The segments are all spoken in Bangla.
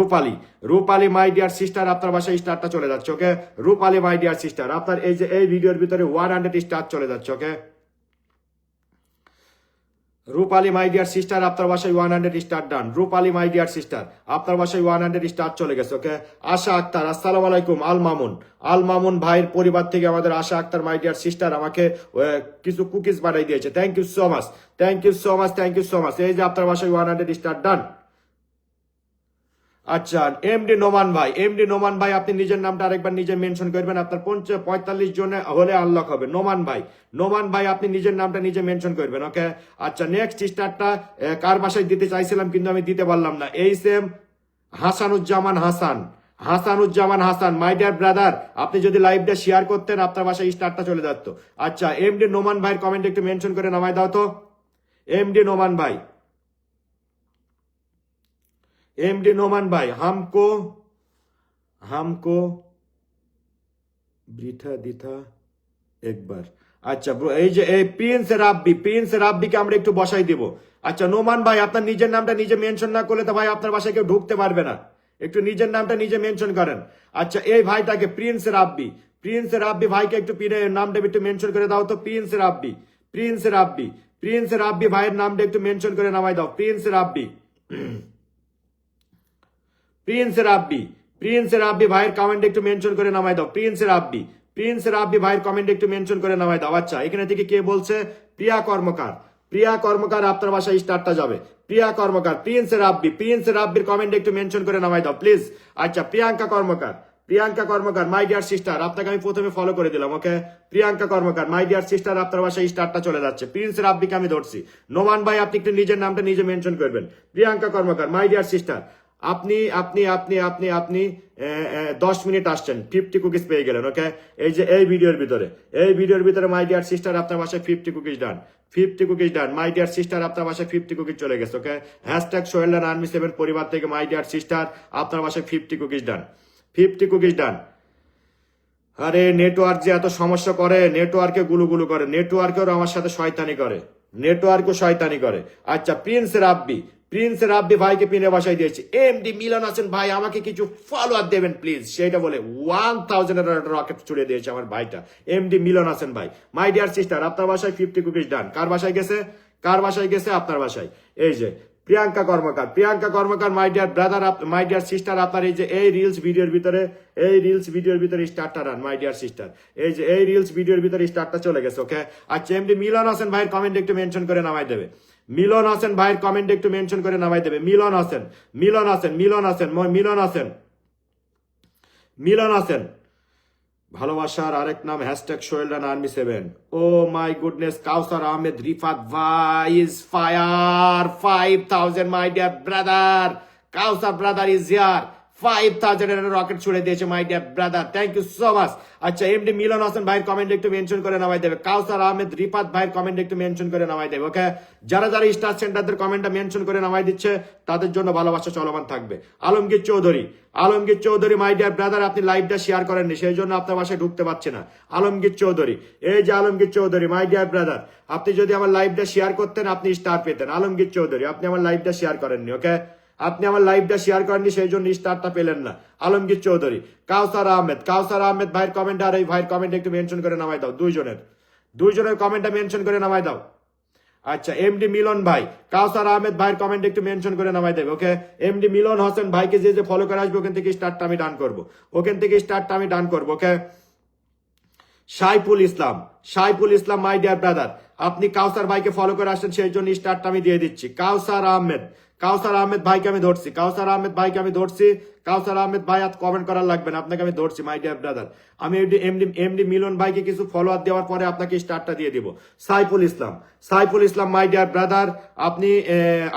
Rupali Rupali my dear sister আপনার বাসায় স্টারটা চলে যাচ্ছে ওকে রূপালী মাই ডিয়ার সিস্টার আপনার এই যে, এই ভিডিওর ভিতরে ওয়ান হান্ড্রেড স্টার চলে যাচ্ছে ওকে রূপালী মাই ডিয়ার সিস্টার আপনার বাসায় one hundred star done Rupali my dear sister আপনার বাসায় ওয়ান হান্ড্রেড স্টার চলে গেছে ওকে আশা আক্তার, আসসালামু আলাইকুম, আল মামুন। আল মামুন ভাইয়ের পরিবার থেকে আমাদের Asha Akter my dear sister আমাকে কিছু কুকিজ বানাই দিয়েছে। Thank you so much thank you so much thank you so much এই যে আপনার বাসায় ওয়ান হান্ড্রেড স্টার ডান আচ্ছা এম ডি নোমান ভাই এম ডি নোমান ভাই, আপনি নিজের নামটা আরেকবার নিজে মেনশন করবেন, আপনার পঞ্চাশ পঁয়তাল্লিশ জনে হলে আনলক হবে। নোমান ভাই নোমান ভাই, আপনি নিজের নামটা নিজে মেনশন করবেন ওকে আচ্ছা নেক্সট স্টারটা কার বাসায় দিতে চাইছিলাম কিন্তু আমি দিতে পারলাম না। এই same Hasanuzzaman Hasan Hasanuzzaman Hasan my dear brother আপনি যদি লাইভটা শেয়ার করতেন, আপনার বাসায় স্টারটা চলে যেত আচ্ছা এম ডি নোমান ভাইয়ের কমেন্ট একটু মেনশন করে নামায় দাও তো। এম ডি নোমান ভাই एमडी नोमान भाई हमको हमको বৃথা দিথা একবার আচ্ছা bro, এই যে এই প্রিন্স রাব্বি প্রিন্স রাব্বিকে আমরা একটু বসাই দিব আচ্ছা নোমান ভাই আপনার নিজের নামটা নিজে মেনশন না করলে তো ভাই আপনার বাসায় কেউ ঢুকতে পারবে না একটু নিজের নামটা নিজে মেনশন করেন আচ্ছা এই ভাইটাকে প্রিন্স রাব্বি প্রিন্স রাব্বি ভাইকে একটু পিনে- নামটা একটু মেনশন করে দাও তো prince Rabbi prince Rabbi prince Rabbi ভাইয়ের নামটা একটু মেনশন করে নামাই দাও প্রিন্স রাব্বি Prince Rabbi Prince Rabbi ভাইয়ের কমেন্ট একটু মেনশন করে নামাই দাও। প্রিন্স রাব্বি প্রিন্স রাব্বি ভাইয়ের কমেন্ট একটু মেনশন করে নামাই দাও। আচ্ছা এখানে থেকে কে বলছে? প্রিয়া কর্মকার। প্রিয়া কর্মকার আপনার বাসায় স্টারটা যাবে। প্রিয়া কর্মকার প্রিন্স রাব্বি প্রিন্স রাব্বির কমেন্ট একটু মেনশন করে নামাই দাও প্লিজ আচ্ছা Priyanka Karmakar. Priyanka Karmakar my dear sister আপনাকে আমি প্রথমে ফলো করে দিলাম okay Priyanka Karmakar my dear sister আপনার বাসায় স্টারটা চলে যাচ্ছে। প্রিন্স রাব্বিকে আমি ধরছি। নোমান ভাই, আপনি একটু নিজের নামটা নিজে মেনশন করবেন। Priyanka Karmakar my dear sister আপনি আপনি আপনি আপনি আপনি দশ মিনিট আসছেন। ফিফটি কুকিজ পেয়ে গেলেন, ওকে? এই যে, এই ভিডিওর ভিতরে। এই ভিডিওর ভিতরে মাই ডিয়ার সিস্টার আপনার বাসায় fifty cookies done fifty cookies done my dear sister আপনার বাসায় ফিফটি কুকিজ চলে গেছে, okay? Hashtag Sohel army seven পরিবার থেকে মাই ডিয়ার সিস্টার আপনার বাসায় fifty cookies done fifty cookies done আরে নেটওয়ার্ক যে এত সমস্যা করে নেটওয়ার্কে গুলুগুলু করে নেটওয়ার্কেও আমার সাথে শয়তানি করে নেটওয়ার্কও শয়তানি করে। আচ্ছা প্রিন্স রাব্বি প্রিন্স রাব্বি ভাইকে পিনে বাসায় দিয়েছি। এমডি মিলন আছেন ভাই, আমাকে কিছু ফলোয়ার দেবেন প্লিজ সেটা বলে ওয়ান থাউজেন্ড রকেট ছুড়ে দিয়েছে আমার ভাইটা। এমডি মিলন আছেন ভাই। মাই ডিয়ার সিস্টার আপনার বাসায় ফিফটি কুকিজ ডান কার বাসায় গেছে? কার বাসায় গেছে? আপনার বাসায়। এই যে, Priyanka Karmakar. Priyanka Karmakar my dear brother my dear sister আপনার এই যে, এই রিলস ভিডিওর ভিতরে, এই রিলস ভিডিওর ভিতরে স্টারটা রান মাই ডিয়ার সিস্টার এই যে, এই রিলস ভিডিওর ভিতরে স্টারটা চলে গেছে ওকে আচ্ছা এমডি মিলন হোসেন ভাইয়ের কমেন্ট একটু মেনশন করে নামাই দেবে। মিলন হোসেন ভাইয়ের কমেন্ট একটু মেনশন করে নামাই দেবে। মিলন হোসেন মিলন হোসেন মিলন হোসেন মিলন হোসেন। মিলন হোসেন, ভালোবাসার আরেক নাম hashtag Sohel run army seven. Oh my goodness, Kawsar Ahmed, Rifat ভাই is fire five thousand my dear brother Kawsar brother is here five rocket ছুড়ে দিয়েছে my dear brother thank you so much আচ্ছা এমডি মিলন ভাইয়ের কমেন্ট একটু মেনশন করে নামাই দেবে। কাউসার আহমেদ রিফাত ভাইয়ের কমেন্ট একটু মেনশন করে নামাই দেবে ওকে যারা যারা স্টার সেন্টারদের কমেন্টটা মেনশন করে নামাই দিচ্ছে, তাদের জন্য ভালোবাসা চলমান থাকবে। Alamgir Chowdhury Alamgir Chowdhury my dear brother আপনি লাইভটা শেয়ার করেননি, সেই জন্য আপনার বাসায় ঢুকতে পারছে না। আলমগীর চৌধুরী, এই যে Alamgir Chowdhury my dear brother আপনি যদি আমার লাইভটা শেয়ার করতেন, আপনি স্টার পেতেন। আলমগীর চৌধুরী, আপনি আমার লাইভটা শেয়ার করেননি ওকে আপনি আমার লাইভটা শেয়ার করেননি, সেই জন্য স্টারটা পেলেন না। আলমগীর চৌধুরী, কাউসার আহমেদ। কাউসার আহমেদ ভাইয়ের কমেন্ট আর এই ভাইয়ের কমেন্ট একটু মেনশন করে নামাই দাও, দুইজনের। দুইজনের কমেন্টটা মেনশন করে নামাই দাও। আচ্ছা এমডি মিলন ভাই, কাউসার আহমেদ ভাইয়ের কমেন্ট একটু মেনশন করে নামাই দেবে ওকে এমডি মিলন হোসেন ভাইকে যে যে ফলো করে আসবে, ওখান থেকে স্টার্টটা আমি ডান করব। ওখান থেকে স্টার্টটা আমি ডান করব okay Saiful Islam Saiful Islam my dear brother আপনি কাউসার ভাইকে ফলো করে আসছেন সেই জন্য স্টার্টটা আমি দিয়ে দিচ্ছি। কাউসার আহমেদ কাউসার আহমেদ ভাইকে আমি ধরছি কাউসার আহমেদ ভাইকে আমি ধরছি কাউসার আহমেদ ভাই আর কমেন্ট করার লাগবে না, আপনাকে আমি ধরছি মাই ডিয়ার ব্রাদার আমি এমডি এমডি মিলন ভাইকে কিছু ফলোয়ার দেওয়ার পরে আপনাকে স্টার্টটা দিয়ে দিব। Saiful Islam. Saiful Islam my dear brother আপনি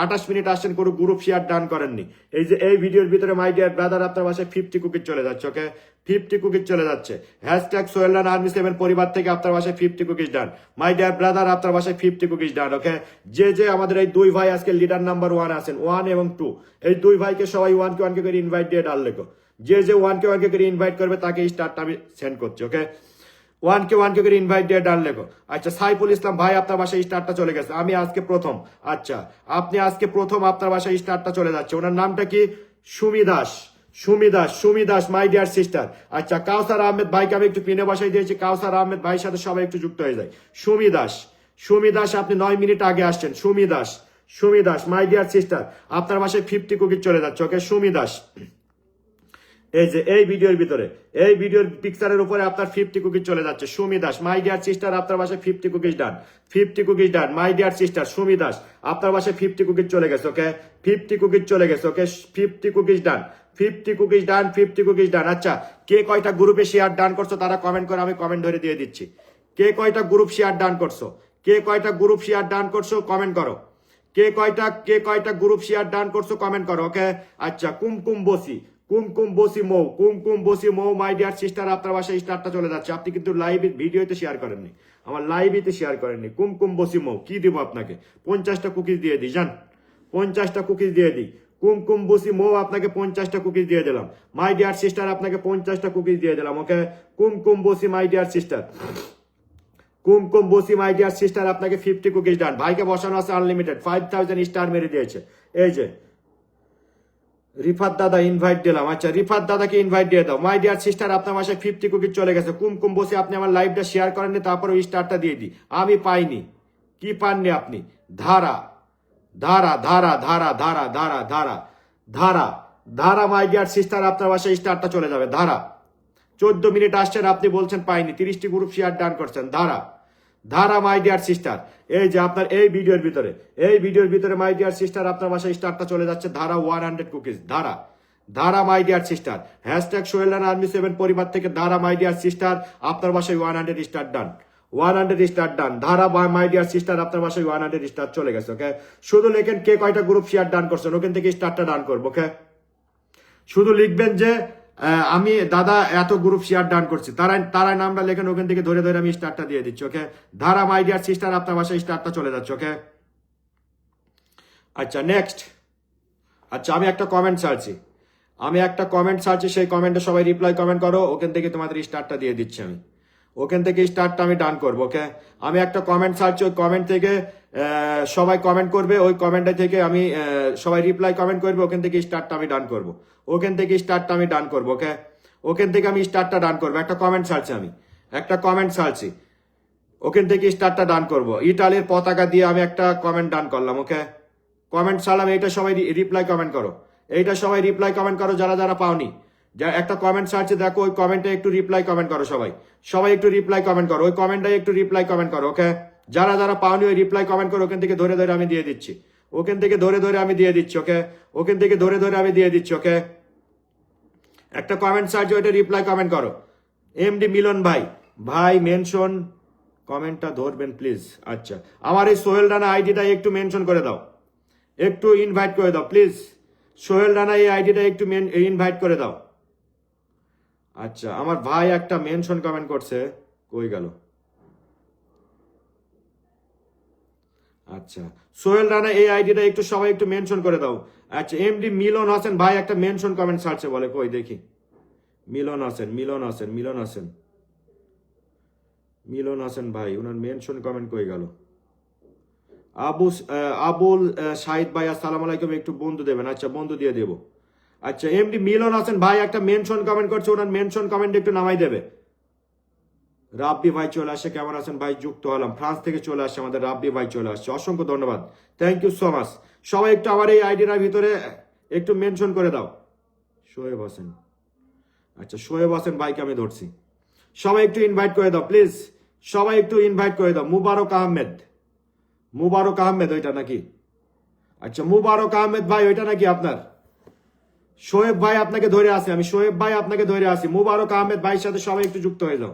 আঠাশ মিনিট আসছেন, কোনো গ্রুপ শেয়ার ডান করেননি। এই যে, এই ভিডিওর ভিতরে মাই ডিয়ার ব্রাদার আপনার বাসায় ফিফটি কুকিজ চলে যাচ্ছে ওকে ফিফটি কুকিজ চলে যাচ্ছে। হ্যাশট্যাগ সোহেলান আর্মি সেভেন পরিবার থেকে আপনার বাসায় fifty cookies done my dear brother আপনার বাসায় ফিফটি কুকিজ ডান ওকে যে যে আমাদের এই দুই ভাই আজকে লিডার নাম্বার ওয়ান আছেন ওয়ান এবং টু এই দুই ভাইকে সবাই ওয়ান কে ওয়ান কে করে ইনভাইট দিয়ে ডাল লেখো। যে যে ওয়ান কে ওয়ান কে করে ইনভাইট করবে, তাকে স্টারটা আমি সেন্ড করছি ওকে ওয়ান কে ওয়ান কে করে ইনভাইট দিয়ে ডান লেখো। আচ্ছা সাইফুল ইসলাম ভাই, আপনার বাসায় স্টারটা চলে গেছে। আমি আজকে প্রথম। আচ্ছা আপনি আজকে প্রথম আপনার বাসায় স্টারটা চলে যাচ্ছে। ওনার নামটা কি? Sumi Das. Sumi Das Sumi Das my dear sister আচ্ছা কাউসার আহমেদ ভাইকে আমি একটু পিনে বসাই দিয়েছি। কাউসার আহমেদ ভাইয়ের সাথে সবাই একটু যুক্ত হয়ে যায়। সুমি দাস। সুমি দাস, আপনি নয় মিনিট আগে আসছেন। Sumi Das. Sumi Das my dear sister আপনার বাসায় ফিফটি কুকি চলে যাচ্ছে ওকে সুমি দাস। এই যে, এই ভিডিওর ভিতরে, এই ভিডিওর পিকচারের উপরে আপনার ফিফটি কুকিজ চলে যাচ্ছে। Sumi Das my dear sister আপনার বাসায় fifty cookies done fifty cookies done my dear sister Sumi Das, আপনার বাসায় ফিফটি কুকিজ চলে গেছে ওকে ফিফটি কুকিজ চলে গেছে okay fifty cookies done fifty cookies done fifty cookies done আচ্ছা কে কয়টা গ্রুপে শেয়ার ডান করছ তারা কমেন্ট করে, আমি কমেন্ট ধরে দিয়ে দিচ্ছি। কে কয়টা গ্রুপ শেয়ার ডান করছ? কে কয়টা গ্রুপ শেয়ার ডান করছ কমেন্ট করো। কে কয়টা কে কয়টা গ্রুপ শেয়ার ডান করছ কমেন্ট করো ওকে আচ্ছা কুমকুম বসি কুমকুম বসি মৌ কুমকুম বসি মৌ মাই ডিয়ার সিস্টার আপনার বাসায় স্টারটা চলে যাচ্ছে। আপনি কিন্তু লাইভ ভিডিওতে শেয়ার করেননি। আমার লাইভেতে শেয়ার করেননি। কুমকুম বসি মৌ, কি দিব আপনাকে? পঞ্চাশটা কুকিজ দিয়ে দিই জান। পঞ্চাশটা কুকিজ দিয়ে দিই কুমকুম বসি মৌ, আপনাকে পঞ্চাশটা কুকিজ দিয়ে দিলাম। মাই ডিয়ার সিস্টার আপনাকে পঞ্চাশটা কুকিজ দিয়ে দিলাম ওকে কুমকুম বসি মাই ডিয়ার সিস্টার কুমকুম বসি মাই ডিয়ার সিস্টার আপনাকে ফিফটি কুকিজ ডান ভাইকে বসানো আছে আনলিমিটেড ফাইভ থাউজেন্ড স্টার মেরে দিয়েছে। এই যে রিফাত দাদা ইনভাইট দিলাম। আচ্ছা রিফাত দাদাকে ইনভাইট দিয়ে দাও। মাই ডিয়ার সিস্টার আপনার মাসে ফিফটি কুকিজ চলে গেছে। কুমকুম বসে আপনি আমার লাইভটা শেয়ার করেননি, তারপরে ওই স্টারটা দিয়ে দিই। আমি পাইনি। কি পাননি আপনি? ধারা। ধারা ধারা ধারা ধারা ধারা ধারা। ধারা। ধারা মাই ডিয়ার সিস্টার আপনার বাসায় স্টারটা চলে যাবে। ধারা। চোদ্দ মিনিট আসছেন, আপনি বলছেন পাইনি। তিরিশটি গ্রুপ শেয়ার ডান করছেন। ধারা। ধারা মাই ডিয়ার সিস্টার এই যে আপনার এই ভিডিওর ভিতরে, এই ভিডিওর ভিতরে মাই ডিয়ার সিস্টার আপনার বাসায় স্টারটা চলে যাচ্ছে। ধারা one hundred cookies Dhara Dhara my dear sister hashtag Sohelan army seven পরিবার থেকে ধারা মাই ডিয়ার সিস্টার আপনার বাসায় one hundred star done one hundred star done Dhara my dear sister আপনার বাসায় ওয়ান হান্ড্রেড স্টার চলে গেছে ওকে শুধু লেখেন কে কয়টা গ্রুপ শেয়ার ডান করছেন, ওখান থেকে স্টারটা ডান করব ওকে শুধু লিখবেন যে আমি দাদা এত গ্রুপ শেয়ার ডান করছি। তারাই তারাই নামটা লেখেন, ওখান থেকে ধরে ধরে আমি স্টারটা দিয়ে দিচ্ছি, ওকে? ধারা মাই ডিয়ার সিস্টার আপনার বাসায় স্টারটা চলে যাচ্ছে, ওকে? আচ্ছা নেক্সট আচ্ছা আমি একটা কমেন্ট ছাড়ছি। আমি একটা কমেন্ট ছাড়ছি, সেই কমেন্টে সবাই রিপ্লাই কমেন্ট করো, ওখান থেকে তোমাদের স্টারটা দিয়ে দিচ্ছি আমি। ওখান থেকে স্টারটা আমি ডান করব, ওকে? আমি একটা কমেন্ট ছাড়ছি, ওই কমেন্ট থেকে সবাই কমেন্ট করবে, ওই কমেন্টটা থেকে আমি সবাই রিপ্লাই কমেন্ট করবে, ওখান থেকে স্টারটা আমি ডান করব। ওখান থেকে স্টারটা আমি ডান করব ওকে ওখান থেকে আমি স্টারটা ডান করব। একটা কমেন্ট ছাড়ছি আমি। একটা কমেন্ট ছাড়ছি। ওখান থেকে স্টারটা ডান করব। ইটালির পতাকা দিয়ে আমি একটা কমেন্ট ডান করলাম ওকে কমেন্ট ছাড়লাম, এইটা সবাই রিপ্লাই কমেন্ট করো। এইটা সবাই রিপ্লাই কমেন্ট করো, যারা যারা পাওনি। যা একটা কমেন্ট ছাড়ছে, দেখো, ওই কমেন্টে একটু রিপ্লাই কমেন্ট করো সবাই। সবাই একটু রিপ্লাই কমেন্ট করো। ওই কমেন্টটাই একটু রিপ্লাই কমেন্ট করো ওকে যারা যারা পাওনি, ওই রিপ্লাই কমেন্ট করো ওখান থেকে ধরে ধরে আমি দিয়ে দিচ্ছি। ওখান থেকে ধরে ধরে আমি দিয়ে দিচ্ছি ওকে ওখান থেকে ধরে ধরে আমি দিয়ে দিচ্ছি ওকে একটা কমেন্ট সার্চ ওইটা রিপ্লাই কমেন্ট করো। এমডি মিলন ভাই ভাই মেনশন কমেন্টটা ধরবেন প্লিজ আচ্ছা আমার এই সোহেল রানা আইডিটা একটু মেনশন করে দাও। একটু ইনভাইট করে দাও প্লিজ সোহেল রানা এই আইডিটা একটু ইনভাইট করে দাও। আচ্ছা আমার ভাই একটা মেনশন কমেন্ট করছে, কই গেল? আচ্ছা। সোহেল রানা, এই আইডিটা একটু সবাই একটু মেনশন করে দাও। আচ্ছা এমডি মিলন হোসেন, ভাই একটা মেনশন কমেন্ট ছাড়ছে বলে, কই দেখি। মিলন হোসেন মিলন হোসেন মিলন হোসেন। মিলন হোসেন ভাই ওনার মেনশন কমেন্ট কই গেল? আবু আবুল শাহিদ ভাই, আসসালামু আলাইকুম, একটু বন্ধু দেবেন। আচ্ছা বন্ধু দিয়ে দেবো। আচ্ছা এমডি মিলন হোসেন ভাই একটা মেনশন কমেন্ট করছে ওনার মেনশন কমেন্ট একটু নামাই দেবে। রাব্বি ভাই চলে আসে। কেমন আছেন ভাই? যুক্ত হলাম। ফ্রান্স থেকে চলে আসছে আমাদের রাব্বি ভাই চলে আসছে অসংখ্য ধন্যবাদ। থ্যাংক ইউ সো মাচ সবাই একটু আমার এই আইডিটার ভিতরে একটু মেনশন করে দাও। শোয়েব হোসেন। আচ্ছা শোয়েব হোসেন ভাইকে আমি ধরছি। সবাই একটু ইনভাইট করে দাও প্লিজ সবাই একটু ইনভাইট করে দাও। মুবারক আহমেদ। মুবারক আহমেদ, ওইটা নাকি? আচ্ছা মুবারক আহমেদ ভাই, ওইটা নাকি আপনার? শোয়েব ভাই আপনাকে ধরে আসি। আমি শোয়েব ভাই আপনাকে ধরে আসি। মুবারক আহমেদ ভাইয়ের সাথে সবাই একটু যুক্ত হয়ে যাও।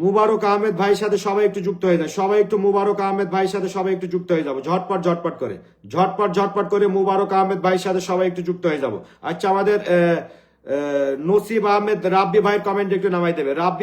মুবারক আহমেদ ভাইয়ের সাথে সবাই একটু যুক্ত হয়ে যায়। সবাই একটু মুবারক আহমেদ ভাইয়ের সাথে সবাই একটু যুক্ত হয়ে যাব। ঝটপট ঝটপট করে। ঝটপট ঝটপট করে মুবারক আহমেদ ভাইয়ের সাথে সবাই একটু যুক্ত হয়ে যাব। আচ্ছা আমাদের নসিব আহমেদ রাব্বি ভাইয়ের কমেন্ট একটু নামাই দেবে। রাব্বি